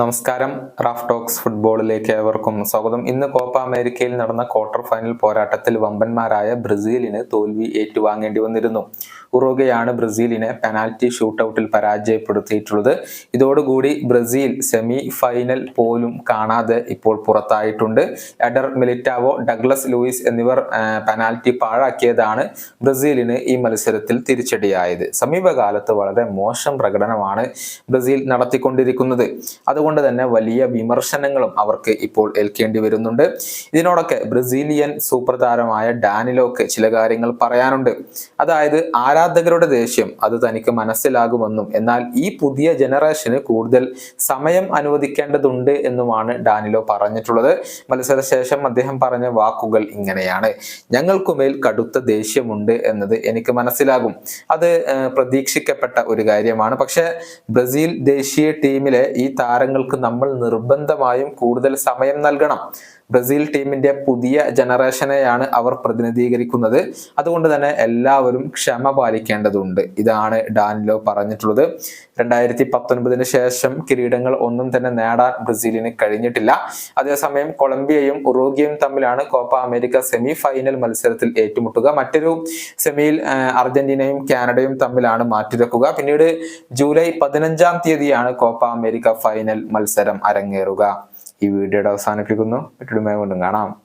നമസ്കാരം. Raf talks ഫുട്ബോളിലേക്ക് ഏവർക്കും സ്വാഗതം. ഇന്ന് കോപ്പ അമേരിക്കയിൽ നടന്ന ക്വാർട്ടർ ഫൈനൽ പോരാട്ടത്തിൽ വമ്പന്മാരായ ബ്രസീലിന് തോൽവി ഏറ്റുവാങ്ങേണ്ടി വന്നിരുന്നു. ഉറുഗയാണ് ബ്രസീലിനെ പെനാൽറ്റി ഷൂട്ടൌട്ടിൽ പരാജയപ്പെടുത്തിയിട്ടുള്ളത്. ഇതോടുകൂടി ബ്രസീൽ സെമി ഫൈനൽ പോലും കാണാതെ ഇപ്പോൾ പുറത്തായിട്ടുണ്ട്. എഡർ മിലിറ്റാവോ ഡഗ്ലസ് ലൂയിസ് എന്നിവർ പെനാൽറ്റി പാഴാക്കിയതാണ് ബ്രസീലിന് ഈ മത്സരത്തിൽ തിരിച്ചടിയായത്. സമീപകാലത്ത് വളരെ മോശം പ്രകടനമാണ് ബ്രസീൽ നടത്തിക്കൊണ്ടിരിക്കുന്നത്. അതുകൊണ്ട് തന്നെ വലിയ വിമർശനങ്ങളും അവർക്ക് ഇപ്പോൾ ഏൽക്കേണ്ടി വരുന്നുണ്ട്. ഇതിനോടൊക്കെ ബ്രസീലിയൻ സൂപ്പർ താരമായ ഡാനിലോക്ക് ചില കാര്യങ്ങൾ പറയാനുണ്ട്. അതായത് ആരാധകരുടെ ദേഷ്യം അത് തനിക്ക് മനസ്സിലാകുമെന്നും എന്നാൽ ഈ പുതിയ ജനറേഷന് കൂടുതൽ സമയം അനുവദിക്കേണ്ടതുണ്ട് എന്നുമാണ് ഡാനിലോ പറഞ്ഞിട്ടുള്ളത്. മത്സരശേഷം അദ്ദേഹം പറഞ്ഞ വാക്കുകൾ ഇങ്ങനെയാണ്. ഞങ്ങൾക്കുമേൽ കടുത്ത ദേഷ്യമുണ്ട് എന്നത് എനിക്ക് മനസ്സിലാകും. അത് പ്രതീക്ഷിക്കപ്പെട്ട ഒരു കാര്യമാണ്. പക്ഷെ ബ്രസീൽ ദേശീയ ടീമിലെ ഈ താരങ്ങൾക്ക് നമ്മൾ നിർബന്ധമായും കൂടുതൽ സമയം നൽകണം. ബ്രസീൽ ടീമിന്റെ പുതിയ ജനറേഷനെയാണ് അവർ പ്രതിനിധീകരിക്കുന്നത്. അതുകൊണ്ട് തന്നെ എല്ലാവരും ക്ഷമ പാലിക്കേണ്ടതുണ്ട്. ഇതാണ് ഡാനിലോ പറഞ്ഞിട്ടുള്ളത്. രണ്ടായിരത്തി പത്തൊൻപതിന് ശേഷം കിരീടങ്ങൾ ഒന്നും തന്നെ നേടാൻ ബ്രസീലിന് കഴിഞ്ഞിട്ടില്ല. അതേസമയം കൊളംബിയയും ഉറുഗ്വയും തമ്മിലാണ് കോപ്പ അമേരിക്ക സെമി ഫൈനൽ മത്സരത്തിൽ ഏറ്റുമുട്ടുക. മറ്റൊരു സെമിയിൽ അർജന്റീനയും കാനഡയും തമ്മിലാണ് മാറ്റിരക്കുക പിന്നീട് ജൂലൈ പതിനഞ്ചാം തീയതിയാണ് കോപ്പ അമേരിക്ക ഫൈനൽ മത്സരം അരങ്ങേറുക. ഈ വീഡിയോയുടെ അവസാനിപ്പിക്കുന്നു. മറ്റൊരു കൊണ്ടും കാണാം.